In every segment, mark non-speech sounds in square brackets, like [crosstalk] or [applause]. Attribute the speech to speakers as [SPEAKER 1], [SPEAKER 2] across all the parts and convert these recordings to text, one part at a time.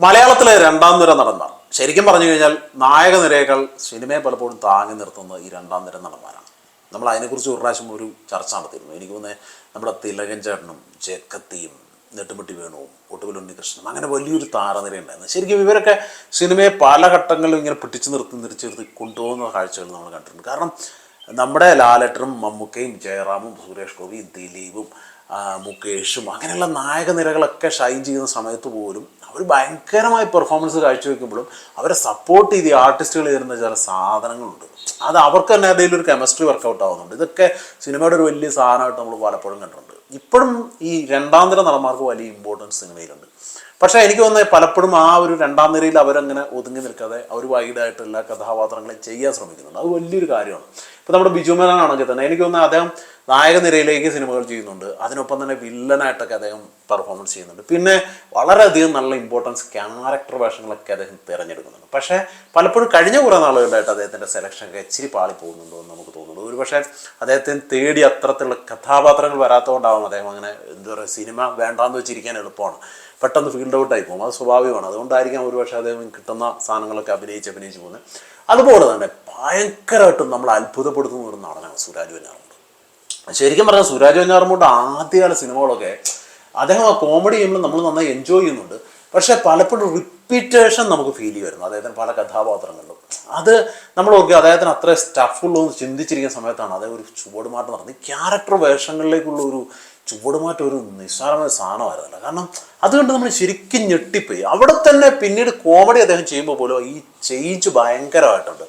[SPEAKER 1] മലയാളത്തിലെ രണ്ടാം നിര നടന്മാർ ശരിക്കും പറഞ്ഞു കഴിഞ്ഞാൽ നായക നിരകൾ സിനിമയെ പലപ്പോഴും താങ്ങി നിർത്തുന്ന ഈ രണ്ടാം നിര നടന്മാരാണ്. നമ്മൾ അതിനെക്കുറിച്ച് ഒരു പ്രാവശ്യം ഒരു ചർച്ച നടത്തിയിരുന്നു. എനിക്ക് തോന്നുന്നത് നമ്മുടെ തിലകൻ ചേട്ടനും ജക്കത്തിയും നെട്ടുമുട്ടി വേണുവും ഒട്ടുകുൽ ഉണ്ണികൃഷ്ണനും അങ്ങനെ വലിയൊരു താരനിര ഉണ്ടായിരുന്നു ശരിക്കും ഇവരൊക്കെ സിനിമയെ പല ഘട്ടങ്ങളിലും ഇങ്ങനെ പിടിച്ചു നിർത്തി നിർത്തി നിർത്തി കൊണ്ടുപോകുന്ന കാഴ്ചകൾ നമ്മൾ കണ്ടിട്ടുണ്ട്. കാരണം നമ്മുടെ ലാലേട്ടനും മമ്മൂക്കയും ജയറാമും സുരേഷ് ഗോപിയും ദിലീപും മുകേഷും അങ്ങനെയുള്ള നായക നിരകളൊക്കെ ഷൈൻ ചെയ്യുന്ന സമയത്ത് പോലും അവർ ഭയങ്കരമായി പെർഫോമൻസ് കാഴ്ചവെക്കുമ്പോഴും അവരെ സപ്പോർട്ട് ചെയ്ത് ആർട്ടിസ്റ്റുകൾ തരുന്ന ചില സാധനങ്ങളുണ്ട്. അത് അവർക്ക് തന്നെ അതിൽ ഒരു കെമിസ്ട്രി വർക്കൗട്ട് ആവുന്നുണ്ട്. ഇതൊക്കെ സിനിമയുടെ ഒരു വലിയ സാധനമായിട്ട് നമ്മൾ പലപ്പോഴും കണ്ടിട്ടുണ്ട്. ഇപ്പോഴും ഈ രണ്ടാം തരം നടന്മാർക്ക് വലിയ ഇമ്പോർട്ടൻസ് സിനിമയിലുണ്ട് പക്ഷേ എനിക്ക് തോന്നുന്നത് പലപ്പോഴും ആ ഒരു രണ്ടാം നിരയിൽ അവരങ്ങനെ ഒതുങ്ങി നിൽക്കാതെ അവർ വൈഡായിട്ട് എല്ലാ കഥാപാത്രങ്ങളെയും ചെയ്യാൻ ശ്രമിക്കുന്നുണ്ട്. അത് വലിയൊരു കാര്യമാണ്. ഇപ്പോൾ നമ്മുടെ ബിജു മേനാണെങ്കിൽ തന്നെ. എനിക്ക് തോന്നുന്നത് അദ്ദേഹം നായക നിരയിലേക്ക് സിനിമകൾ ചെയ്യുന്നുണ്ട്. അതിനൊപ്പം തന്നെ വില്ലനായിട്ടൊക്കെ അദ്ദേഹം പെർഫോമൻസ് ചെയ്യുന്നുണ്ട്. പിന്നെ വളരെയധികം നല്ല ഇമ്പോർട്ടൻസ് ക്യാരക്ടർ വേഷങ്ങളൊക്കെ അദ്ദേഹം തിരഞ്ഞെടുക്കുന്നുണ്ട്. പക്ഷേ പലപ്പോഴും കഴിഞ്ഞ കുറേ നാളുകളിലായിട്ട് അദ്ദേഹത്തിന്റെ സെലക്ഷനൊക്കെ ഇച്ചിരി പാളി പോകുന്നുണ്ടോ എന്ന് നമുക്ക് തോന്നുന്നു ഒരു പക്ഷേ അദ്ദേഹത്തിന് തേടി അത്തരത്തിലുള്ള കഥാപാത്രങ്ങൾ വരാത്തതുകൊണ്ടാവും അദ്ദേഹം അങ്ങനെ എന്താ പറയുക സിനിമ വേണ്ടാന്ന് വെച്ചിരിക്കാൻ എളുപ്പമാണ്. പെട്ടെന്ന് ഫീൽഡ് ഔട്ടായി പോകും. അത് സ്വാഭാവികമാണ്. അതുകൊണ്ടായിരിക്കാം ഒരുപക്ഷെ അദ്ദേഹം കിട്ടുന്ന സാധനങ്ങളൊക്കെ അഭിനയിച്ച് അഭിനയിച്ച് പോകുന്നത്. അതുപോലെ തന്നെ ഭയങ്കരമായിട്ടും നമ്മൾ അത്ഭുതപ്പെടുത്തുന്ന ഒരു നടനാണ് സുരാജ് വെഞ്ഞാറുമുണ്ട് ശരിക്കും പറഞ്ഞാൽ സുരാജ് വെഞ്ഞാറുമുണ്ട് ആദ്യകാല സിനിമകളൊക്കെ. അദ്ദേഹം ആ കോമഡി ചെയ്യുമ്പോൾ നമ്മൾ നന്നായി എൻജോയ് ചെയ്യുന്നുണ്ട്. പക്ഷേ പലപ്പോഴും റിപ്പീറ്റേഷൻ നമുക്ക് ഫീൽ ചെയ്യുമായിരുന്നു. അദ്ദേഹത്തിന് പല കഥാപാത്രങ്ങളിലും. അത് നമ്മൾ നോക്കി അദ്ദേഹത്തിന് അത്ര സ്റ്റഫുള്ളൂ എന്ന് ചിന്തിച്ചിരിക്കുന്ന സമയത്താണ് അദ്ദേഹം ഒരു ചുവടുമാറ്റം നടന്നത്. ക്യാരക്ടർ വേഷങ്ങളിലേക്കുള്ള ഒരു ചുവടുമാറ്റം ഒരു നിസ്സാരമായ സാധനമായിരുന്നില്ല. കാരണം അതുകൊണ്ട് നമ്മൾ ശരിക്കും ഞെട്ടിപ്പോയി. അവിടെ തന്നെ പിന്നീട് കോമഡി അദ്ദേഹം ചെയ്യുമ്പോൾ പോലും ഈ ചേഞ്ച് ഭയങ്കരമായിട്ടുണ്ട്.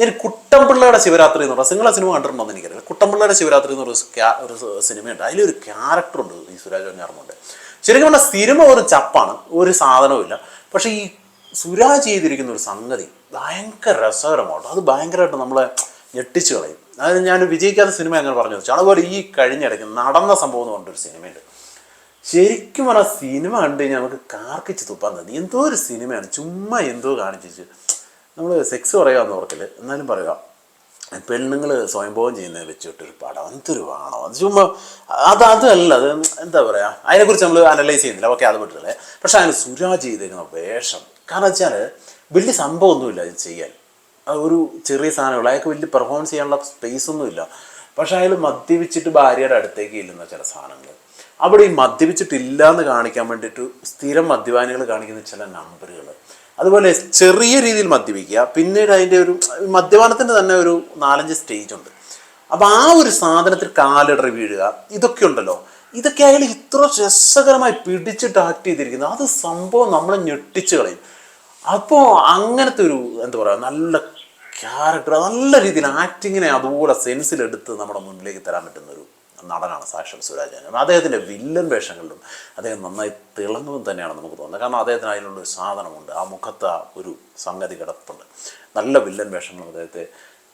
[SPEAKER 1] ഞാൻ കുട്ടമ്പിള്ളയുടെ ശിവരാത്രി എന്ന് പറഞ്ഞാൽ സിനിമ സിനിമ കണ്ടിട്ടുണ്ടോ എന്ന് എനിക്കറിയില്ല. കുട്ടമ്പിള്ളയുടെ ശിവരാത്രി എന്ന് പറഞ്ഞ ഒരു സിനിമയുണ്ട്. അതിലൊരു ക്യാരക്ടറുണ്ട് ഈ സുരാജ് വെഞ്ഞാറുമുണ്ട് ശരിക്കും പറഞ്ഞാൽ സിനിമ ഒരു ചപ്പാണ്. ഒരു സാധനവുമില്ല പക്ഷേ ഈ സുരാജ് ചെയ്തിരിക്കുന്ന ഒരു സംഗതി ഭയങ്കര രസകരമാണ് അത് ഭയങ്കരമായിട്ട് നമ്മളെ ഞെട്ടിച്ചു കളയും. അത് ഞാൻ വിജയിക്കാത്ത സിനിമ അങ്ങനെ പറഞ്ഞു വെച്ചാൽ അതുപോലെ ഈ കഴിഞ്ഞിടയ്ക്ക് നടന്ന സംഭവം എന്ന് പറഞ്ഞൊരു സിനിമയുണ്ട്. ശരിക്കും പറഞ്ഞാൽ സിനിമ കണ്ടു കഴിഞ്ഞാൽ നമുക്ക് കാർക്കിച്ച് തുപ്പാൻ തന്നെ. എന്തോ ഒരു സിനിമയാണ്. ചുമ്മാ എന്തോ കാണിച്ചു നമ്മൾ സെക്സ് പറയാമെന്ന് ഓർക്കില്ല എന്നാലും പറയുക പെണ്ണുങ്ങൾ സ്വയംഭവം ചെയ്യുന്നത് വെച്ചിട്ടൊരു പടം. എന്തൊരു വേണോ. അത് ചുമ്മാ അത് അതല്ല അത് എന്താ പറയുക അതിനെക്കുറിച്ച് നമ്മൾ അനലൈസ് ചെയ്യുന്നില്ല. ഓക്കെ അത് പറ്റില്ലേ പക്ഷെ അതിന് സുരാജ് ചെയ്തേക്കുന്ന വേഷം. കാരണം വെച്ചാൽ വലിയ സംഭവമൊന്നുമില്ല ഇത് ചെയ്യാൻ. ഒരു ചെറിയ സാധനമുള്ളൂ അയാൾക്ക് വലിയ പെർഫോമൻസ് ചെയ്യാനുള്ള സ്പേസ് ഒന്നുമില്ല പക്ഷെ അയാൾ മദ്യപിച്ചിട്ട് ഭാര്യയുടെ അടുത്തേക്ക് ഇല്ലുന്ന ചില സാധനങ്ങൾ. അവിടെ ഈ മദ്യപിച്ചിട്ടില്ല എന്ന് കാണിക്കാൻ വേണ്ടിയിട്ട് സ്ഥിരം മദ്യപാനികൾ കാണിക്കുന്ന ചില നമ്പറുകൾ. അതുപോലെ ചെറിയ രീതിയിൽ മദ്യപിക്കുക. പിന്നീട് അതിന്റെ ഒരു മദ്യപാനത്തിന്റെ തന്നെ ഒരു നാലഞ്ച് സ്റ്റേജ് ഉണ്ട്. അപ്പോൾ ആ ഒരു സാധനത്തിൽ കാലിടറി വീഴുക ഇതൊക്കെ ഉണ്ടല്ലോ. ഇതൊക്കെ അയാൾ ഇത്ര രസകരമായി പിടിച്ചിട്ട് ആക്ട് ചെയ്തിരിക്കുന്നത് അത് സംഭവം നമ്മളെ ഞെട്ടിച്ച് കളയും. അപ്പോൾ അങ്ങനത്തെ ഒരു എന്താ പറയുക നല്ല ക്യാരക്ടർ നല്ല രീതിയിൽ ആക്ടിങ്ങിനെ അതുപോലെ സെൻസിലെടുത്ത് നമ്മുടെ മുന്നിലേക്ക് തരാൻ പറ്റുന്ന ഒരു നടനാണ് സാക്ഷാൽ സുരാജ് അദ്ദേഹത്തിന്റെ അദ്ദേഹത്തിന്റെ വില്ലൻ വേഷങ്ങളിലും അദ്ദേഹം നന്നായി തിളങ്ങും തന്നെയാണ് നമുക്ക് തോന്നുന്നത്. കാരണം അദ്ദേഹത്തിന് അതിനുള്ള ഒരു സാധനമുണ്ട്. ആ മുഖത്ത് ഒരു സംഗതി കിടപ്പുണ്ട്. നല്ല വില്ലൻ വേഷങ്ങളും അദ്ദേഹത്തെ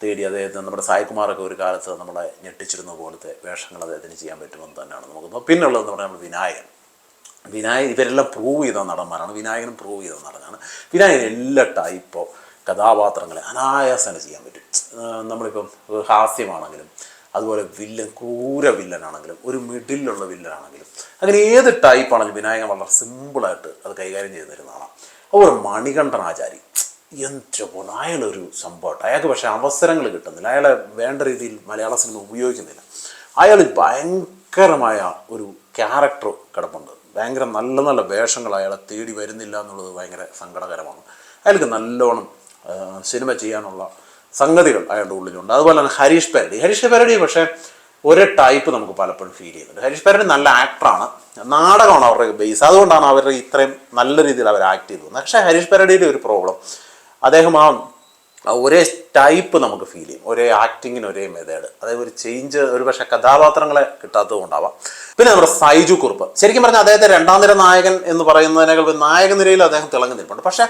[SPEAKER 1] തേടി അദ്ദേഹത്തിന് നമ്മുടെ സായികുമാറൊക്കെ ഒരു കാലത്ത് നമ്മളെ ഞെട്ടിച്ചിരുന്ന പോലത്തെ വേഷങ്ങൾ അദ്ദേഹത്തിന് ചെയ്യാൻ പറ്റുമെന്ന് തന്നെയാണ് നമുക്ക് തോന്നുന്നത്. പറഞ്ഞാൽ നമ്മൾ വിനായകൻ. വിനായകൻ ഇവരെല്ലാം പ്രൂവ് ചെയ്ത നടന്മാരാണ്. വിനായകനും പ്രൂവ് ചെയ്ത നടനാണ്. വിനായകൻ എല്ലാ ടൈപ്പോ കഥാപാത്രങ്ങളെ അനായാസന ചെയ്യാൻ പറ്റും. നമ്മളിപ്പം ഹാസ്യമാണെങ്കിലും അതുപോലെ വില്ലൻ ക്രൂര വില്ലനാണെങ്കിലും ഒരു മിഡിലുള്ള വില്ലനാണെങ്കിലും അങ്ങനെ ഏത് ടൈപ്പാണെങ്കിലും വിനായകൻ വളരെ സിമ്പിളായിട്ട് അത് കൈകാര്യം ചെയ്തു തരുന്നതാണ് അതുപോലെ മണികണ്ഠൻ ആചാരി പോലെ അയാളൊരു സംഭവമായിട്ട് അയാൾക്ക് പക്ഷേ അവസരങ്ങൾ കിട്ടുന്നില്ല. അയാളെ വേണ്ട രീതിയിൽ മലയാള സിനിമ ഉപയോഗിക്കുന്നില്ല. അയാൾ ഭയങ്കരമായ ഒരു ക്യാരക്ടർ കിടപ്പുണ്ട്. ഭയങ്കര നല്ല നല്ല വേഷങ്ങൾ അയാളെ തേടി വരുന്നില്ല എന്നുള്ളത് ഭയങ്കര സങ്കടകരമാണ്. അയാൾക്ക് നല്ലോണം സിനിമ ചെയ്യാനുള്ള സംഗതികൾ അയാളുടെ ഉള്ളിലുണ്ട്. അതുപോലെ തന്നെ ഹരീഷ് പേരടി. ഹരീഷ് പാരഡി പക്ഷേ ഒരേ ടൈപ്പ് നമുക്ക് പലപ്പോഴും ഫീൽ ചെയ്യുന്നുണ്ട് ഹരീഷ് പേരടി നല്ല ആക്ടറാണ് നാടകമാണ് അവരുടെ ബേസ് അതുകൊണ്ടാണ് അവരുടെ ഇത്രയും നല്ല രീതിയിൽ അവർ ആക്ട് ചെയ്തത് പക്ഷേ ഹരീഷ് പാരഡിയുടെ ഒരു പ്രോബ്ലം അദ്ദേഹം ആ ഒരേ ടൈപ്പ് നമുക്ക് ഫീൽ ചെയ്യും. ഒരേ ആക്ടിങ്ങിന് ഒരേ മെതേഡ്. അതായത് ഒരു ചേഞ്ച് ഒരു പക്ഷേ കഥാപാത്രങ്ങളെ കിട്ടാത്തത് കൊണ്ടാവാം. പിന്നെ നമ്മുടെ സൈജു കുറുപ്പ്. ശരിക്കും പറഞ്ഞാൽ അദ്ദേഹത്തെ രണ്ടാം നിര നായകൻ എന്ന് പറയുന്നതിനേക്കാൾ നായക നിരയിൽ അദ്ദേഹം തിളങ്ങി നിൽപ്പുണ്ട്. പക്ഷേ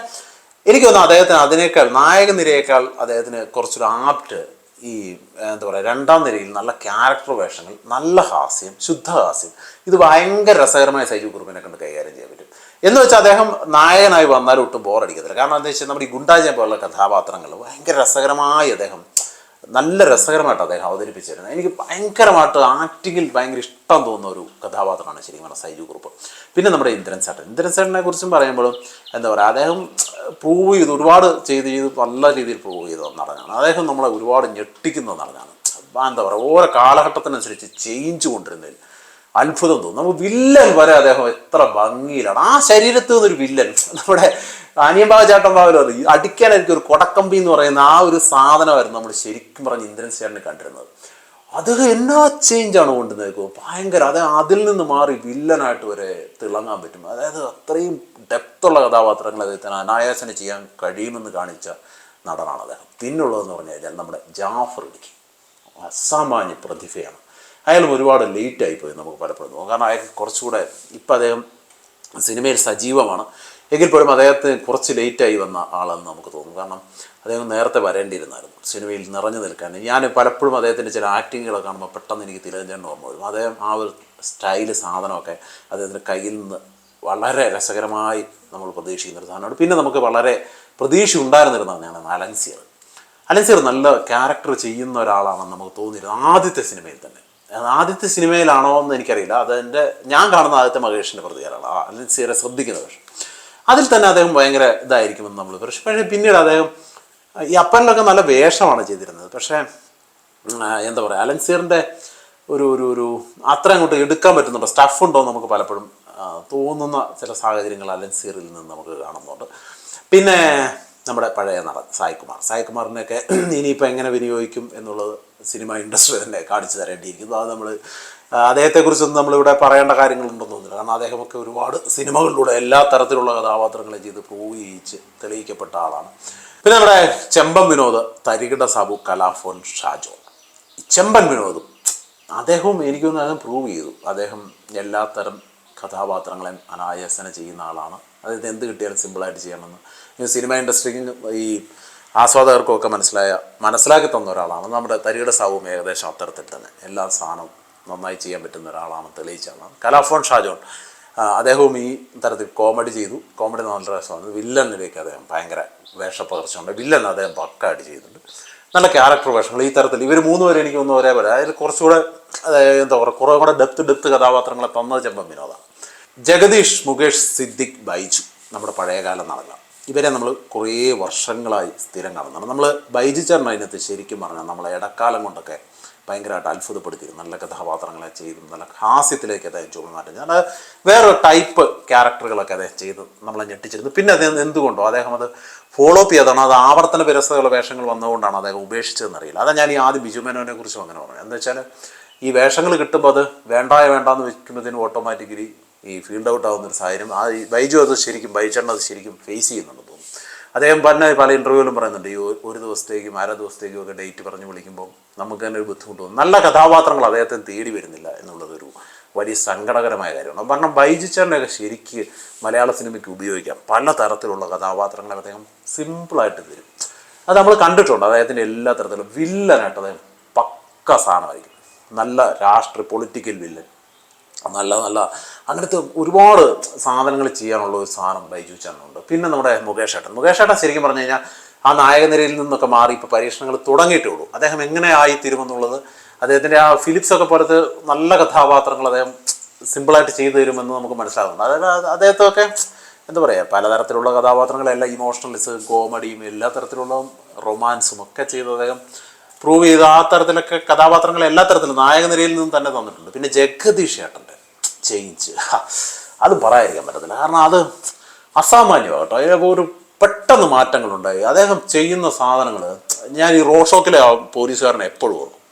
[SPEAKER 1] എനിക്ക് തോന്നുന്നു അദ്ദേഹത്തിന് അതിനേക്കാൾ നായക നിരയേക്കാൾ അദ്ദേഹത്തിന് കുറച്ചൊരു ആപ്റ്റ് ഈ എന്താ പറയുക രണ്ടാം നിരയിൽ നല്ല ക്യാരക്ടർ വേഷങ്ങൾ നല്ല ഹാസ്യം ശുദ്ധ ഹാസ്യം. ഇത് ഭയങ്കര രസകരമായ സൈജു കുറുപ്പിനെ കൊണ്ട് കൈകാര്യം ചെയ്യാൻ പറ്റും. എന്ന് വെച്ചാൽ അദ്ദേഹം നായകനായി വന്നാലും ഒട്ടും ബോറടിക്കത്തില്ല. കാരണം എന്താ വെച്ചാൽ നമ്മുടെ ഈ ഗുണ്ടാജെ പോലുള്ള കഥാപാത്രങ്ങൾ ഭയങ്കര രസകരമായി അദ്ദേഹം നല്ല രസകരമായിട്ട് അദ്ദേഹം അവതരിപ്പിച്ചിരുന്നത്. എനിക്ക് ഭയങ്കരമായിട്ട് ആക്ടിങ്ങിൽ ഭയങ്കര ഇഷ്ടം തോന്നുന്ന ഒരു കഥാപാത്രമാണ് ശരിക്കും പറഞ്ഞാൽ സൈജു കുറുപ്പ്. പിന്നെ നമ്മുടെ ഇന്ദ്രൻ ചേട്ടൻ. ഇന്ദ്രൻ ചേട്ടനെ കുറിച്ചും പറയുമ്പോഴും എന്താ പറയുക അദ്ദേഹം പ്രൂവ് ചെയ്ത് ഒരുപാട് ചെയ്ത് ചെയ്ത് നല്ല രീതിയിൽ പ്രൂവ് ചെയ്ത നടനാണ്. അദ്ദേഹം നമ്മളെ ഒരുപാട് ഞെട്ടിക്കുന്ന നടനാണ്. എന്താ പറയുക ഓരോ കാലഘട്ടത്തിനനുസരിച്ച് ചേഞ്ച് കൊണ്ടിരുന്നതിൽ അത്ഭുതം തോന്നും. നമുക്ക് വില്ലൻ വരെ അദ്ദേഹം എത്ര ഭംഗിയിലാണ്. ആ ശരീരത്തിൽ നിന്നൊരു വില്ലൻ. നമ്മുടെ അനിയമ്പാവ ചേട്ടമ്പാവലും അത് അടിക്കാൻ എനിക്ക് ഒരു കൊടക്കമ്പി എന്ന് പറയുന്ന ആ ഒരു സാധനമായിരുന്നു നമ്മൾ ശരിക്കും പറഞ്ഞ് ഇന്ദ്രൻ ചേട്ടനെ കണ്ടിരുന്നത്. അദ്ദേഹം എന്നാ ചേഞ്ചാണ് കൊണ്ടുവന്നേക്കോ ഭയങ്കര അദ്ദേഹം അതിൽ നിന്ന് മാറി വില്ലനായിട്ട് വരെ തിളങ്ങാൻ പറ്റും. അതായത് അത്രയും ഡെപ്തുള്ള കഥാപാത്രങ്ങൾ അദ്ദേഹത്തിന് അനായാസന ചെയ്യാൻ കഴിയുമെന്ന് കാണിച്ച നടനാണ് അദ്ദേഹം. പിന്നുള്ളതെന്ന് പറഞ്ഞു കഴിഞ്ഞാൽ നമ്മുടെ ജാഫർ ഇടുക്കി അസാമാന്യ പ്രതിഭയാണ്. അയാളും ഒരുപാട് ലേറ്റ് ആയിപ്പോയി നമുക്ക് പലപ്പോഴും തോന്നും കാരണം അയാൾക്ക് കുറച്ചുകൂടെ ഇപ്പം അദ്ദേഹം സിനിമയിൽ സജീവമാണ്. എങ്കിൽ പോലും അദ്ദേഹത്തിന് കുറച്ച് ലേറ്റായി വന്ന ആളെന്ന് നമുക്ക് തോന്നും. കാരണം അദ്ദേഹം നേരത്തെ വരേണ്ടിയിരുന്നായിരുന്നു. സിനിമയിൽ നിറഞ്ഞു നിൽക്കാൻ. ഞാൻ പലപ്പോഴും അദ്ദേഹത്തിന്റെ ചില ആക്ടിങ്ങുകളെ കാണുമ്പോൾ പെട്ടെന്ന് എനിക്ക് തിരഞ്ഞെണ്ണ ഓർമ്മ വരും. അദ്ദേഹം ആ ഒരു സ്റ്റൈൽ സാധനമൊക്കെ അദ്ദേഹത്തിന്റെ കയ്യിൽ നിന്ന് വളരെ രസകരമായി നമ്മൾ പ്രതീക്ഷിക്കുന്ന ഒരു സാധനമാണ്. പിന്നെ നമുക്ക് വളരെ പ്രതീക്ഷ ഉണ്ടായിരുന്നിരുന്ന തന്നെയാണ് അലൻസിയർ. അലൻസിയർ നല്ല ക്യാരക്ടർ ചെയ്യുന്ന ഒരാളാണെന്ന് നമുക്ക് തോന്നിയിരുന്നു ആദ്യത്തെ സിനിമയിൽ തന്നെ. ആദ്യത്തെ സിനിമയിലാണോ എന്ന് എനിക്കറിയില്ല. അതെന്റെ ഞാൻ കാണുന്ന ആദ്യത്തെ മഹേഷിന്റെ പ്രതികാരമാണ്. ആ അലൻസിയറെ ശ്രദ്ധിക്കുന്ന പക്ഷെ അതിൽ തന്നെ അദ്ദേഹം ഭയങ്കര ഇതായിരിക്കുമെന്ന് നമ്മൾ പക്ഷെ പക്ഷേ പിന്നീട് അദ്ദേഹം ഈ അപ്പനിലൊക്കെ നല്ല വേഷമാണ് ചെയ്തിരുന്നത്. പക്ഷേ എന്താ പറയുക അലൻ സീറിന്റെ ഒരു ഒരു ഒരു അത്ര അങ്ങോട്ട് എടുക്കാൻ പറ്റുന്നുണ്ടോ. സ്റ്റഫ് ഉണ്ടോ നമുക്ക് പലപ്പോഴും തോന്നുന്ന ചില സാഹചര്യങ്ങൾ അലൻ സീറിൽ നിന്ന് നമുക്ക് കാണുന്നുണ്ട്. പിന്നെ നമ്മുടെ പഴയ നടൻ സായികുമാർ. സായികുമാറിനെയൊക്കെ ഇനിയിപ്പോൾ എങ്ങനെ വിനിയോഗിക്കും എന്നുള്ളത് സിനിമ ഇൻഡസ്ട്രി തന്നെ കാണിച്ചു തരേണ്ടിയിരിക്കുന്നു. അത് നമ്മൾ അദ്ദേഹത്തെക്കുറിച്ചൊന്നും നമ്മളിവിടെ പറയേണ്ട കാര്യങ്ങളുണ്ടെന്ന് തോന്നുന്നില്ല. കാരണം അദ്ദേഹമൊക്കെ ഒരുപാട് സിനിമകളിലൂടെ എല്ലാ തരത്തിലുള്ള കഥാപാത്രങ്ങളെ ചെയ്ത് പ്രൂവ് ചെയ്യിച്ച് തെളിയിക്കപ്പെട്ട ആളാണ്. പിന്നെ നമ്മുടെ ചെമ്പൻ വിനോദ് തരികിട സാബു കലാഫോൻ ഷാജോ. ചെമ്പൻ വിനോദും അദ്ദേഹവും എനിക്കൊന്നും അദ്ദേഹം പ്രൂവ് ചെയ്തു. അദ്ദേഹം എല്ലാ തരം കഥാപാത്രങ്ങളെയും അനായാസന ചെയ്യുന്ന ആളാണ്. അതായത് എന്ത് കിട്ടിയാലും സിമ്പിളായിട്ട് ചെയ്യണമെന്ന് സിനിമ ഇൻഡസ്ട്രിക്ക് ഈ ആസ്വാദകർക്കൊക്കെ മനസ്സിലായ മനസ്സിലാക്കി തന്ന ഒരാളാണ്. നമ്മുടെ തരിയുടെ സാവും ഏകദേശം അത്തരത്തിൽ തന്നെ. എല്ലാ സാധനവും നന്നായി ചെയ്യാൻ പറ്റുന്ന ഒരാളാണ് തെളിയിച്ചാണ്. കലാഫോൺ ഷാജോൺ. അദ്ദേഹവും ഈ തരത്തിൽ കോമഡി ചെയ്തു. കോമഡി നല്ല രസമാണ്. വില്ലനിലേക്ക് അദ്ദേഹം ഭയങ്കര വേഷപ്പകർച്ചയുണ്ട്. വില്ലൻ അദ്ദേഹം പക്കായിട്ട് ചെയ്തിട്ടുണ്ട് നല്ല ക്യാരക്ടർ വേഷങ്ങൾ. ഈ തരത്തിൽ ഇവർ മൂന്നുപേരും എനിക്ക് ഒന്നും ഒരേപോലെ. അതിൽ കുറച്ചുകൂടെ അതായത് എന്താ പറയുക കുറേ കൂടെ ഡെപ്ത് ഡെപ്ത് കഥാപാത്രങ്ങളെ തന്നത് ചെമ്പൻ വിനോദാണ്. ജഗദീഷ് മുകേഷ് സിദ്ദിഖ് ബൈജു. നമ്മുടെ പഴയകാല നടനാണ്. ഇവരെ നമ്മൾ കുറേ വർഷങ്ങളായി സ്ഥിരം കാണുന്നുണ്ട്. നമ്മൾ ബൈജിച്ചറിന് അതിനകത്ത് ശരിക്കും പറഞ്ഞാൽ നമ്മളെ ഇടക്കാലം കൊണ്ടൊക്കെ ഭയങ്കരമായിട്ട് അത്ഭുതപ്പെടുത്തിയിരുന്നു. നല്ല കഥാപാത്രങ്ങളെ ചെയ്തു നല്ല ഹാസ്യത്തിലേക്ക് അദ്ദേഹം ചുമ മാറ്റും വേറെ ടൈപ്പ് ക്യാരക്ടറുകളൊക്കെ അദ്ദേഹം ചെയ്ത് നമ്മളെ ഞെട്ടിച്ചിരുന്നു. പിന്നെ അദ്ദേഹം എന്തുകൊണ്ടോ അദ്ദേഹം അത് ഫോളോ അപ്പ് ചെയ്തതാണ് അത് ആവർത്തന വിരസതയുള്ള വേഷങ്ങൾ വന്നതുകൊണ്ടാണ് അദ്ദേഹം ഉപേക്ഷിച്ചതെന്ന് അറിയില്ല അതാ ഞാൻ ഈ ആദ്യം ബിജു മേനോനെ അങ്ങനെ പറഞ്ഞു. എന്താ വെച്ചാൽ ഈ വേഷങ്ങൾ കിട്ടുമ്പോൾ അത് വേണ്ടായ വേണ്ടാന്ന് വെക്കുമ്പോഴത്തേനും ഓട്ടോമാറ്റിക്കലി ഈ ഫീൽഡ് ഔട്ട് ആവുന്ന ഒരു സാഹചര്യം ആ ബൈജു അത് ശരിക്കും ബൈച്ചേട്ടൻ അത് ശരിക്കും ഫേസ് ചെയ്യുന്നുണ്ടെന്ന് തോന്നുന്നു അദ്ദേഹം പറഞ്ഞ പല ഇന്റർവ്യൂവിലും പറയുന്നുണ്ട് ഈ ഒരു- ദിവസത്തേക്കും അര ദിവസത്തേക്കും ഒക്കെ ഡേറ്റ് പറഞ്ഞ് വിളിക്കുമ്പോൾ നമുക്ക് തന്നെ ഒരു ബുദ്ധിമുട്ട് തോന്നും. നല്ല കഥാപാത്രങ്ങൾ അദ്ദേഹത്തിന് തേടി വരുന്നില്ല എന്നുള്ളതൊരു വലിയ സങ്കടകരമായ കാര്യമാണ്. കാരണം ബൈജിച്ചേട്ടനെയൊക്കെ ശരിക്ക് മലയാള സിനിമയ്ക്ക് ഉപയോഗിക്കാം. പല തരത്തിലുള്ള കഥാപാത്രങ്ങൾ അദ്ദേഹം സിമ്പിളായിട്ട് തരും. അത് നമ്മൾ കണ്ടിട്ടുണ്ട് അദ്ദേഹത്തിന്റെ എല്ലാ തരത്തിലും വില്ലനായിട്ട് അദ്ദേഹം പക്ക സാധനമായിരിക്കും. നല്ല രാഷ്ട്രീയ പൊളിറ്റിക്കൽ വില്ലൻ നല്ല നല്ല. അങ്ങനത്തെ ഒരുപാട് സാധനങ്ങൾ ചെയ്യാനുള്ള ഒരു സാധനം ബൈജു ചേട്ടനുണ്ട്. പിന്നെ നമ്മുടെ മുകേഷ് ഏട്ടൻ. മുകേഷ് ഏട്ടൻ ശരിക്കും പറഞ്ഞു കഴിഞ്ഞാൽ ആ നായകനിരയിൽ നിന്നൊക്കെ മാറി ഇപ്പോൾ പരീക്ഷണങ്ങൾ തുടങ്ങിയിട്ടേ ഉള്ളൂ അദ്ദേഹം എങ്ങനെ ആയിത്തീരുമെന്നുള്ളത് അദ്ദേഹത്തിന്റെ ആ ഫിലിപ്സ് ഒക്കെ പോലത്തെ നല്ല കഥാപാത്രങ്ങൾ അദ്ദേഹം സിമ്പിളായിട്ട് ചെയ്തു തരുമെന്ന് നമുക്ക് മനസ്സിലാകുന്നുണ്ട് അതായത് അത് അദ്ദേഹത്തൊക്കെ എന്താ പറയുക പലതരത്തിലുള്ള കഥാപാത്രങ്ങളെല്ലാം ഇമോഷണലിസ് കോമഡിയും എല്ലാ തരത്തിലുള്ള റൊമാൻസും ഒക്കെ ചെയ്ത് അദ്ദേഹം പ്രൂവ് ചെയ്ത് ആ തരത്തിലൊക്കെ കഥാപാത്രങ്ങൾ എല്ലാ തരത്തിലും നായകനിരയിൽ നിന്നും തന്നെ തന്നിട്ടുണ്ട്. പിന്നെ ജഗദീഷ് ഏട്ടന്റെ ചേഞ്ച് [laughs] അത് പറയാതിരിക്കാൻ പറ്റത്തില്ല. കാരണം അത് അസാമാന്യമാണ് കേട്ടോ. അതിനൊക്കെ ഒരു പെട്ടെന്ന് മാറ്റങ്ങളുണ്ടായി. അദ്ദേഹം ചെയ്യുന്ന സാധനങ്ങൾ ഞാൻ ഈ റോഡ് ഷോക്കിലെ പോലീസുകാരനെ എപ്പോഴും ഓർക്കും.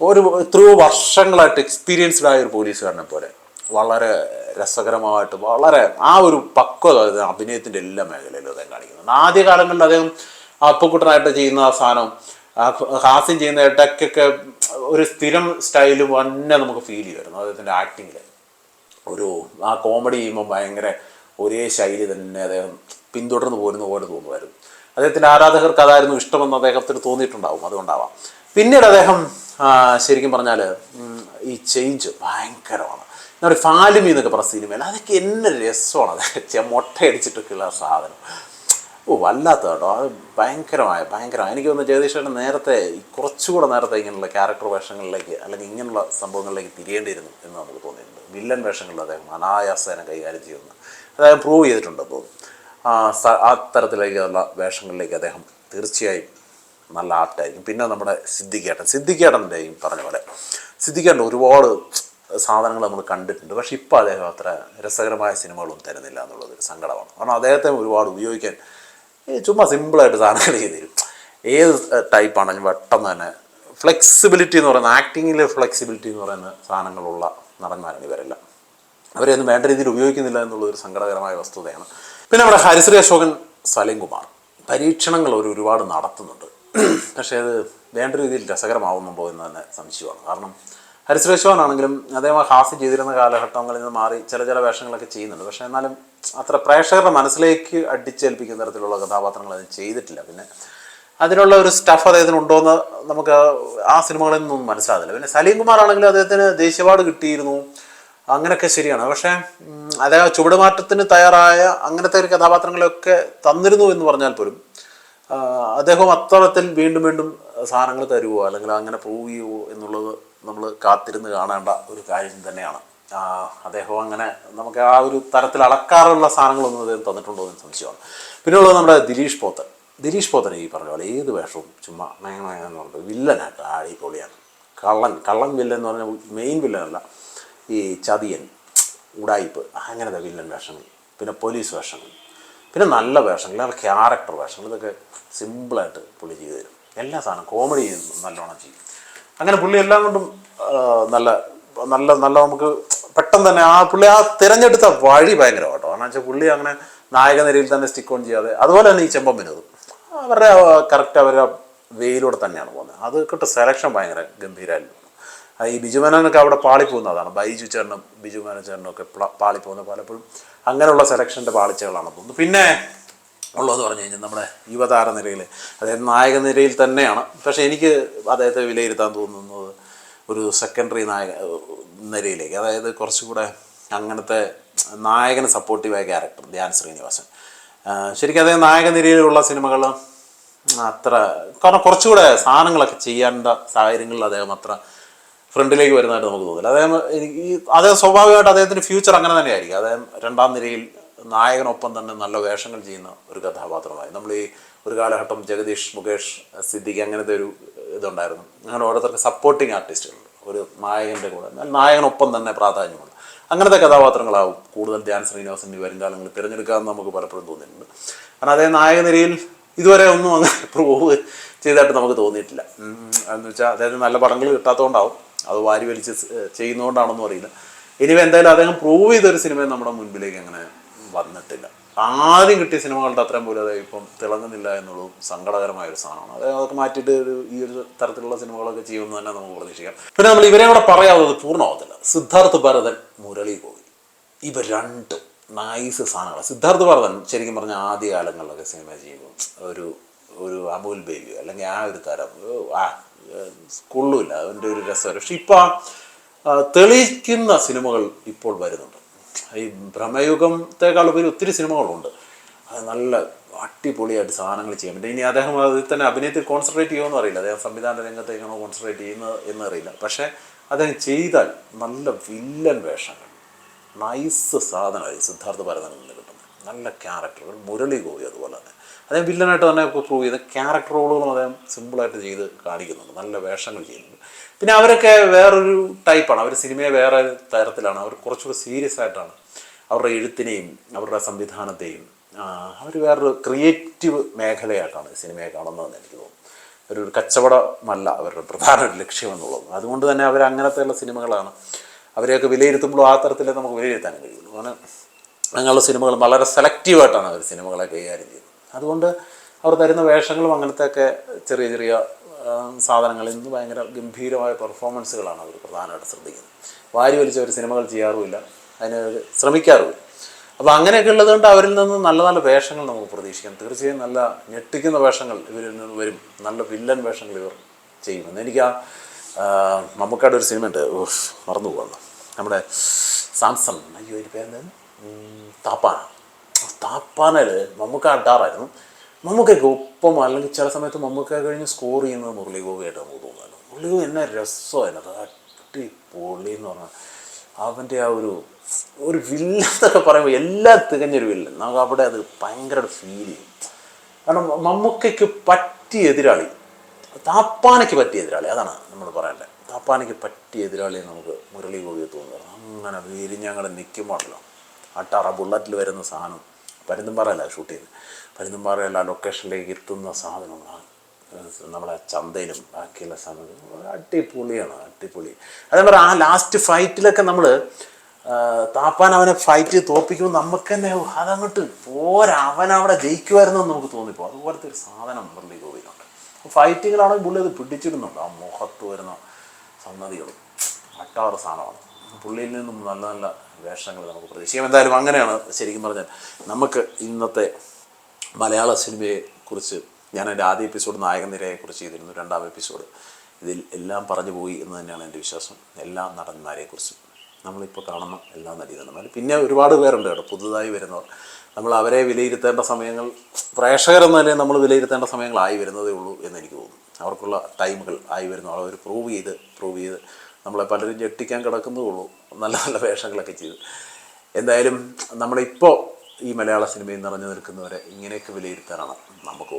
[SPEAKER 1] ഒരു എത്രയോ വർഷങ്ങളായിട്ട് എക്സ്പീരിയൻസ്ഡ് ആയ ഒരു പോലീസുകാരനെ പോലെ. വളരെ രസകരമായിട്ട് വളരെ ആ ഒരു പക്വത അഭിനയത്തിന്റെ എല്ലാ മേഖലയിലും അദ്ദേഹം കാണിക്കുന്നുണ്ട്. ആദ്യ കാലങ്ങളിൽ അദ്ദേഹം അപ്പക്കുട്ടനായിട്ട് ചെയ്യുന്ന ആ സാധനം ഹാസ്യം ചെയ്യുന്ന ഇടയ്ക്കൊക്കെ ഒരു സ്ഥിരം സ്റ്റൈലും തന്നെ നമുക്ക് ഫീൽ ചെയ്യുമായിരുന്നു അദ്ദേഹത്തിന്റെ ആക്ടിങ്ങിൽ ഒരു ആ കോമഡി ചെയ്യുമ്പോൾ ഭയങ്കര ഒരേ ശൈലി തന്നെ അദ്ദേഹം പിന്തുടർന്ന് പോരുന്ന പോലെ തോന്നുമായിരുന്നു. അദ്ദേഹത്തിന്റെ ആരാധകർക്ക് അതായിരുന്നു ഇഷ്ടമെന്ന് അദ്ദേഹത്തിന് തോന്നിയിട്ടുണ്ടാവും അതുകൊണ്ടാവാം. പിന്നീട് അദ്ദേഹം ശരിക്കും പറഞ്ഞാൽ ഈ ചേഞ്ച് ഭയങ്കരമാണ്. നമ്മുടെ ഫാലുമി എന്നൊക്കെ പറഞ്ഞ സിനിമയിൽ അതൊക്കെ എന്നെ രസമാണ്. അത് ചെ- മുട്ടയടിച്ചിട്ടൊക്കെയുള്ള സാധനം. ഓ വല്ലാത്ത കേട്ടോ അത് ഭയങ്കരമായ ഭയങ്കരമായ. എനിക്ക് തോന്നുന്നു ജഗദീഷേട്ടൻ നേരത്തെ കുറച്ചുകൂടെ നേരത്തെ ഇങ്ങനെയുള്ള ക്യാരക്ടർ വേഷങ്ങളിലേക്ക് അല്ലെങ്കിൽ ഇങ്ങനെയുള്ള സംഭവങ്ങളിലേക്ക് തിരിയേണ്ടിയിരുന്നു എന്ന് നമുക്ക് തോന്നിയിട്ടുണ്ട്. വില്ലൻ വേഷങ്ങളിൽ അദ്ദേഹം അനായാസേന കൈകാര്യം ചെയ്യുന്ന അദ്ദേഹം പ്രൂവ് ചെയ്തിട്ടുണ്ട് തോന്നുന്നു ആ തരത്തിലേക്കുള്ള വേഷങ്ങളിലേക്ക് അദ്ദേഹം തീർച്ചയായും നല്ല ആർട്ടായിരിക്കും പിന്നെ നമ്മുടെ സിദ്ധിക്കേട്ടൻ. സിദ്ധിക്കേട്ടന്റെയും പറഞ്ഞ പോലെ സിദ്ധിക്കേട്ടൻ ഒരുപാട് സാധനങ്ങൾ നമ്മൾ കണ്ടിട്ടുണ്ട്. പക്ഷേ ഇപ്പോൾ അദ്ദേഹം അത്ര രസകരമായ സിനിമകളൊന്നും തരുന്നില്ല എന്നുള്ളതൊരു സങ്കടമാണ്. കാരണം അദ്ദേഹത്തെ ഒരുപാട് ഉപയോഗിക്കാൻ ചുമ്മാ സിമ്പിളായിട്ട് സാധനങ്ങൾ ചെയ്ത് തരും ഏത് ടൈപ്പാണെങ്കിലും പെട്ടെന്ന് തന്നെ ഫ്ലെക്സിബിലിറ്റി എന്ന് പറയുന്ന ആക്ടിങ്ങിലെ ഫ്ലെക്സിബിലിറ്റി എന്ന് പറയുന്ന സാധനങ്ങളുള്ള നടന്മാരാണ് ഇവരെല്ലാം. അവരെയൊന്നും വേണ്ട രീതിയിൽ ഉപയോഗിക്കുന്നില്ല എന്നുള്ളതൊരു സങ്കടകരമായ വസ്തുതയാണ്. പിന്നെ നമ്മുടെ ഹരിശ്രീ അശോകൻ സലീം കുമാർ പരീക്ഷണങ്ങൾ അവർ ഒരുപാട് നടത്തുന്നുണ്ട്. പക്ഷേ അത് വേണ്ട രീതിയിൽ രസകരമാവുന്നുണ്ടോ എന്ന് തന്നെ സംശയമാണ്. കാരണം അശോകൻ ആണെങ്കിലും അദ്ദേഹം ഹാസ്യം ചെയ്തിരുന്ന കാലഘട്ടങ്ങളിൽ നിന്ന് മാറി ചില ചില വേഷങ്ങളൊക്കെ ചെയ്യുന്നുണ്ട്. പക്ഷേ എന്നാലും അത്ര പ്രേക്ഷകരുടെ മനസ്സിലേക്ക് അടിച്ചേൽപ്പിക്കുന്ന തരത്തിലുള്ള കഥാപാത്രങ്ങൾ അത് ചെയ്തിട്ടില്ല. പിന്നെ അതിനുള്ള ഒരു സ്റ്റഫ് അദ്ദേഹത്തിന് ഉണ്ടോയെന്ന് നമുക്ക് ആ സിനിമകളിൽ നിന്നൊന്നും മനസ്സിലാകുന്നില്ല പിന്നെ സലീം കുമാർ ആണെങ്കിലും അദ്ദേഹത്തിന് ദേശീയ കിട്ടിയിരുന്നു. അങ്ങനെയൊക്കെ ശരിയാണ്. പക്ഷേ അദ്ദേഹം ചുവടുമാറ്റത്തിന് തയ്യാറായ അങ്ങനത്തെ ഒരു കഥാപാത്രങ്ങളൊക്കെ തന്നിരുന്നു എന്ന് പറഞ്ഞാൽ പോലും അദ്ദേഹം അത്തരത്തിൽ വീണ്ടും വീണ്ടും സാധനങ്ങൾ തരുവോ അല്ലെങ്കിൽ അങ്ങനെ ചെയ്യുമോ എന്നുള്ളത് നമ്മൾ കാത്തിരുന്ന് കാണേണ്ട ഒരു കാര്യം തന്നെയാണ്. അദ്ദേഹം അങ്ങനെ നമുക്ക് ആ ഒരു തരത്തിൽ അളക്കാറുള്ള സാധനങ്ങളൊന്നും അദ്ദേഹം തന്നിട്ടുണ്ടോ എന്ന് സംശയമാണ്. പിന്നെയുള്ളത് നമ്മുടെ ദിലീഷ് പോത്തൻ ദിലീഷ് പോത്തൻ ഈ പറഞ്ഞ പോലെ ഏത് വേഷവും ചുമ്മാ എന്ന് പറഞ്ഞിട്ട് വില്ലനായിട്ട് അടിപൊളിയാണ്. കള്ളൻ കള്ളൻ വില്ലൻ എന്ന് പറഞ്ഞാൽ മെയിൻ വില്ലനല്ല ഈ ചതിയൻ ഉടായിപ്പ് അങ്ങനത്തെ വില്ലൻ വേഷങ്ങൾ. പിന്നെ പോലീസ് വേഷങ്ങൾ. പിന്നെ നല്ല വേഷങ്ങൾ നല്ല ക്യാരക്ടർ വേഷങ്ങൾ. ഇതൊക്കെ സിമ്പിളായിട്ട് പുള്ളി ചെയ്തു തരും. എല്ലാ സാധനവും കോമഡി നല്ലോണം ചെയ്യും. അങ്ങനെ പുള്ളി എല്ലാം കൊണ്ടും നല്ല നല്ല നല്ല നമുക്ക് പെട്ടെന്ന് തന്നെ ആ പുള്ളി ആ തിരഞ്ഞെടുത്ത വഴി ഭയങ്കര കേട്ടോ കാരണം വെച്ചാൽ പുള്ളി അങ്ങനെ നായക നിരയിൽ തന്നെ സ്റ്റിക്ക് ഓൺ ചെയ്യാതെ അതുപോലെ തന്നെ ഈ ചെമ്പൻ വിനോദം അവരുടെ കറക്റ്റ് അവരുടെ വെയിലൂടെ തന്നെയാണ് പോകുന്നത്. അത് കിട്ടും സെലക്ഷൻ ഭയങ്കര ഗംഭീരമായിരുന്നു ഈ ബിജുമേനൊക്കെ അവിടെ പാളിപ്പോകുന്ന അതാണ്. ബൈജു ചേട്ടനും ബിജു മേനൻ ചേട്ടനും ഒക്കെ പാളി പാളിപ്പോകുന്ന പലപ്പോഴും അങ്ങനെയുള്ള സെലക്ഷന്റെ പാളിച്ചകളാണ് തോന്നുന്നത് പിന്നെ ഉള്ളതെന്ന് പറഞ്ഞു കഴിഞ്ഞാൽ നമ്മുടെ യുവതാര നിരയിൽ അതായത് നായക നിരയിൽ തന്നെയാണ്. പക്ഷേ എനിക്ക് അദ്ദേഹത്തെ വിലയിരുത്താൻ തോന്നുന്നത് ഒരു സെക്കൻഡറി നായക നിരയിലേക്ക്. അതായത് കുറച്ചുകൂടെ അങ്ങനത്തെ നായകന് സപ്പോർട്ടീവായ ക്യാരക്ടർ ധ്യാൻ ശ്രീനിവാസൻ. ശരിക്കും അദ്ദേഹം നായക നിരയിലുള്ള സിനിമകൾ അത്ര കാരണം കുറച്ചുകൂടെ സാധനങ്ങളൊക്കെ ചെയ്യേണ്ട സാഹചര്യങ്ങളിൽ അദ്ദേഹം അത്ര ഫ്രണ്ടിലേക്ക് വരുന്നതായിട്ട് നമുക്ക് തോന്നില്ല. അദ്ദേഹം എനിക്ക് അദ്ദേഹം സ്വാഭാവികമായിട്ട് അദ്ദേഹത്തിന്റെ ഫ്യൂച്ചർ അങ്ങനെ തന്നെയായിരിക്കും. അദ്ദേഹം രണ്ടാം നിരയിൽ നായകനൊപ്പം തന്നെ നല്ല വേഷങ്ങൾ ചെയ്യുന്ന ഒരു കഥാപാത്രമായി. നമ്മൾ ഈ ഒരു കാലഘട്ടം ജഗദീഷ് മുകേഷ് സിദ്ദിഖ് അങ്ങനത്തെ ഒരു ഇതുണ്ടായിരുന്നു. അങ്ങനെ ഓരോരുത്തർക്ക് സപ്പോർട്ടിങ് ആർട്ടിസ്റ്റുകൾ ഒരു നായകന്റെ കൂടെ. നായകനൊപ്പം തന്നെ പ്രാധാന്യമുണ്ട്. അങ്ങനത്തെ കഥാപാത്രങ്ങളാവും കൂടുതൽ ധ്യാൻ ശ്രീനിവാസൻ ഈ വരും കാലങ്ങളിൽ തിരഞ്ഞെടുക്കാമെന്ന് നമുക്ക് പലപ്പോഴും തോന്നിയിട്ടുണ്ട്. കാരണം അതേ നായക നിരയിൽ ഇതുവരെ ഒന്നും അങ്ങനെ പ്രൂവ് ചെയ്തായിട്ട് നമുക്ക് തോന്നിയിട്ടില്ല. എന്ന് വെച്ചാൽ അദ്ദേഹത്തിന് നല്ല പടങ്ങൾ കിട്ടാത്തതുകൊണ്ടാവും അത് വാരി വലിച്ച് ചെയ്യുന്നതുകൊണ്ടാണെന്നും അറിയില്ല. ഇനി എന്തായാലും അദ്ദേഹം പ്രൂവ് ചെയ്തൊരു സിനിമ നമ്മുടെ മുൻപിലേക്ക് അങ്ങനെ വന്നിട്ടില്ല. ആദ്യം കിട്ടിയ സിനിമകളുടെ അത്രയും പോലും അത് ഇപ്പം തിളങ്ങുന്നില്ല എന്നുള്ളതും സങ്കടകരമായ ഒരു സാധനമാണ്. അതായത് അതൊക്കെ മാറ്റിയിട്ട് ഒരു ഈ ഒരു തരത്തിലുള്ള സിനിമകളൊക്കെ ചെയ്യുമെന്ന് തന്നെ നമുക്ക് പ്രതീക്ഷിക്കാം. പിന്നെ നമ്മൾ ഇവരെ കൂടെ പറയാവുന്നത് പൂർണമാവത്തില്ല. സിദ്ധാർത്ഥ് ഭരതൻ മുരളി ഗോപി. ഇവ രണ്ടും നൈസ് സാധനങ്ങൾ സിദ്ധാർത്ഥ് ഭരതൻ ശരിക്കും പറഞ്ഞ ആദ്യ കാലങ്ങളിലൊക്കെ സിനിമ ചെയ്യുമ്പോൾ ഒരു ഒരു അമുൽ ബേബി അല്ലെങ്കിൽ ആ ഒരു തരം ആ കൊള്ളൂല്ല. അതിന്റെ ഒരു രസം പക്ഷെ ഇപ്പം തെളിയിക്കുന്ന സിനിമകൾ ഇപ്പോൾ വരുന്നുണ്ട്. ഈ ഭ്രമയുഗത്തെക്കാൾ ഉപരി ഒത്തിരി സിനിമകളുണ്ട്. അത് നല്ല അടിപൊളിയായിട്ട് സാധനങ്ങൾ ചെയ്യാൻ പറ്റും. ഇനി അദ്ദേഹം അതിൽ തന്നെ അഭിനയത്തിൽ കോൺസെൻട്രേറ്റ് ചെയ്യുമെന്ന് അറിയില്ല. അദ്ദേഹം സംവിധാന രംഗത്തേക്കാണോ കോൺസെൻട്രേറ്റ് ചെയ്യുന്നത് എന്നറിയില്ല പക്ഷേ അദ്ദേഹം ചെയ്താൽ നല്ല വില്ലൻ വേഷങ്ങൾ നൈസ് സാധനമായി സിദ്ധാർത്ഥ ഭരതനിൽ നിന്ന് കിട്ടുന്നത്. നല്ല ക്യാരക്ടറുകൾ മുരളി ഗോപി അതുപോലെ തന്നെ. അദ്ദേഹം വില്ലനായിട്ട് തന്നെ പ്രൂവ് ചെയ്ത ക്യാരക്ടർ റോളുകളും അദ്ദേഹം സിമ്പിളായിട്ട് ചെയ്ത് കാണിക്കുന്നുണ്ട്. നല്ല വേഷങ്ങൾ ചെയ്യുന്നുണ്ട്. പിന്നെ അവരൊക്കെ വേറൊരു ടൈപ്പാണ്. അവർ സിനിമയെ വേറെ തരത്തിലാണ്. അവർ കുറച്ചുകൂടി സീരിയസ് ആയിട്ടാണ് അവരുടെ എഴുത്തിനെയും അവരുടെ സംവിധാനത്തെയും അവർ വേറൊരു ക്രിയേറ്റീവ് മേഖലയായിട്ടാണ് സിനിമയെ കാണുന്നതെന്ന് എനിക്ക് തോന്നുന്നു. ഒരു കച്ചവടമല്ല അവരുടെ പ്രധാന ഒരു ലക്ഷ്യമെന്നുള്ളത്. അതുകൊണ്ട് തന്നെ അവർ അങ്ങനത്തെയുള്ള സിനിമകളാണ്. അവരെയൊക്കെ വിലയിരുത്തുമ്പോൾ ആ തരത്തിലേ നമുക്ക് വിലയിരുത്താൻ കഴിയുള്ളൂ. കാരണം അങ്ങനെയുള്ള സിനിമകൾ വളരെ സെലക്റ്റീവായിട്ടാണ് അവർ സിനിമകളെ കൈകാര്യം ചെയ്യുന്നത്. അതുകൊണ്ട് അവർ തരുന്ന വേഷങ്ങളും അങ്ങനത്തെയൊക്കെ ചെറിയ ചെറിയ ആ, സാധനങ്ങളിൽ നിന്ന് ഭയങ്കര ഗംഭീരമായ പെർഫോമൻസുകളാണ് അവർ പ്രധാനമായിട്ട് ശ്രദ്ധിക്കുന്നത്. വാരി വലിച്ച് അവർ സിനിമകൾ ചെയ്യാറുമില്ല അതിന് അവർ ശ്രമിക്കാറുമില്ല. അപ്പോൾ അങ്ങനെയൊക്കെ ഉള്ളതുകൊണ്ട് അവരിൽ നിന്ന് നല്ല നല്ല വേഷങ്ങൾ നമുക്ക് പ്രതീക്ഷിക്കാം. തീർച്ചയായും നല്ല ഞെട്ടിക്കുന്ന വേഷങ്ങൾ ഇവരിൽ നിന്ന് വരും. നല്ല വില്ലൻ വേഷങ്ങൾ ഇവർ ചെയ്യുമെന്ന് എനിക്ക് ആ ആ, ഒരു സിനിമ ഉണ്ട് മറന്നു പോകുന്നു. നമ്മുടെ സാംസൺ. അയ്യോ ഒരു പേര് താപ്പാന താപ്പാനയിൽ മമ്മൂക്ക അഡാറായിരുന്നു മമ്മൂക്കൊക്കെ ഒപ്പം അല്ലെങ്കിൽ ചില സമയത്ത് മമ്മൂക്ക കഴിഞ്ഞ് സ്കോർ ചെയ്യുന്നത് മുരളി ഗോപിയായിട്ട് നമുക്ക് തോന്നുന്നു മുരളി ഗോപി എന്നെ രസമായിരുന്നു അടിപൊളി എന്ന് പറഞ്ഞാൽ അവന്റെ ആ ഒരു ഒരു വില്ലെന്നൊക്കെ പറയുമ്പോൾ എല്ലാം തികഞ്ഞൊരു വില്ലൻ നമുക്ക് അവിടെ അത് ഭയങ്കര ഫീൽ ചെയ്യും. കാരണം മമ്മൂക്കയ്ക്ക് പറ്റിയ എതിരാളി. താപ്പാനയ്ക്ക് പറ്റിയ എതിരാളി. അതാണ് നമ്മൾ പറയേണ്ടത്. താപ്പാനയ്ക്ക് പറ്റിയ എതിരാളിയെ നമുക്ക് മുരളി ഗോപിയെ തോന്നുന്നു അങ്ങനെ വിരിഞ്ഞങ്ങടെ നിൽക്കുമ്പോഴല്ലോ ആ ടറ ബുള്ളറ്റിൽ വരുന്ന സാധനം. പരുന്തുംപാറയല്ല ഷൂട്ട് ചെയ്ത് പരുന്തുംപാറയല്ല ലൊക്കേഷനിലേക്ക് എത്തുന്ന സാധനങ്ങളാണ്. നമ്മുടെ ചന്തയിലും ബാക്കിയുള്ള സാധനങ്ങളും അടിപൊളിയാണ് അടിപൊളി. അതേ പറയാം ആ ലാസ്റ്റ് ഫൈറ്റിലൊക്കെ നമ്മൾ താപ്പാൻ അവനെ ഫൈറ്റ് തോപ്പിക്കുമ്പോൾ നമുക്ക് തന്നെ അതങ്ങോട്ട് പോരാ അവൻ അവിടെ ജയിക്കുമായിരുന്നു എന്ന് നമുക്ക് തോന്നിപ്പോ അതുപോലത്തെ ഒരു സാധനം മുരളി ഗോപിയിലുണ്ട്. ഫൈറ്റിങ്ങിലാണെങ്കിൽ പുള്ളി അത് പിടിച്ചിടുന്നുണ്ട്. ആ മുഖത്ത് വരുന്ന സംഗതികളും അട്ടാറ് സാധനമാണ്. പുള്ളിയിൽ നിന്നും നല്ല നല്ല വേഷങ്ങൾ നമുക്ക് പ്രതീക്ഷിക്കാം. എന്തായാലും അങ്ങനെയാണ് ശരിക്കും പറഞ്ഞാൽ നമുക്ക് ഇന്നത്തെ മലയാള സിനിമയെ കുറിച്ച് ഞാൻ എന്റെ ആദ്യ എപ്പിസോഡ് നായക നിരയെക്കുറിച്ച് ചെയ്തിരുന്നു രണ്ടാം എപ്പിസോഡ്. ഇതിൽ എല്ലാം പറഞ്ഞു പോയി എന്ന് തന്നെയാണ് എന്റെ വിശ്വാസം. എല്ലാ നടന്മാരെക്കുറിച്ചും നമ്മളിപ്പോൾ കാണുന്ന എല്ലാ നടീനടന്മാരും. പിന്നെ ഒരുപാട് പേരുണ്ട് കേട്ടോ പുതുതായി വരുന്നവർ. നമ്മൾ അവരെ വിലയിരുത്തേണ്ട സമയങ്ങൾ പ്രേക്ഷകരെന്ന നിലയിൽ നമ്മൾ വിലയിരുത്തേണ്ട സമയങ്ങളായി വരുന്നതേ ഉള്ളൂ എന്ന് എനിക്ക് തോന്നുന്നു. അവർക്കുള്ള ടൈമുകൾ ആയി വരുന്നു. അവർ പ്രൂവ് ചെയ്ത് പ്രൂവ് ചെയ്ത് നമ്മളെ പലരും ഞെട്ടിക്കാൻ കിടക്കുന്നതേ ഉള്ളൂ. നല്ല നല്ല വേഷങ്ങളൊക്കെ ചെയ്ത്. എന്തായാലും നമ്മളിപ്പോൾ ഈ മലയാള സിനിമയിൽ നിറഞ്ഞു നിൽക്കുന്നവരെ ഇങ്ങനെയൊക്കെ വിലയിരുത്താനാണ് നമുക്ക്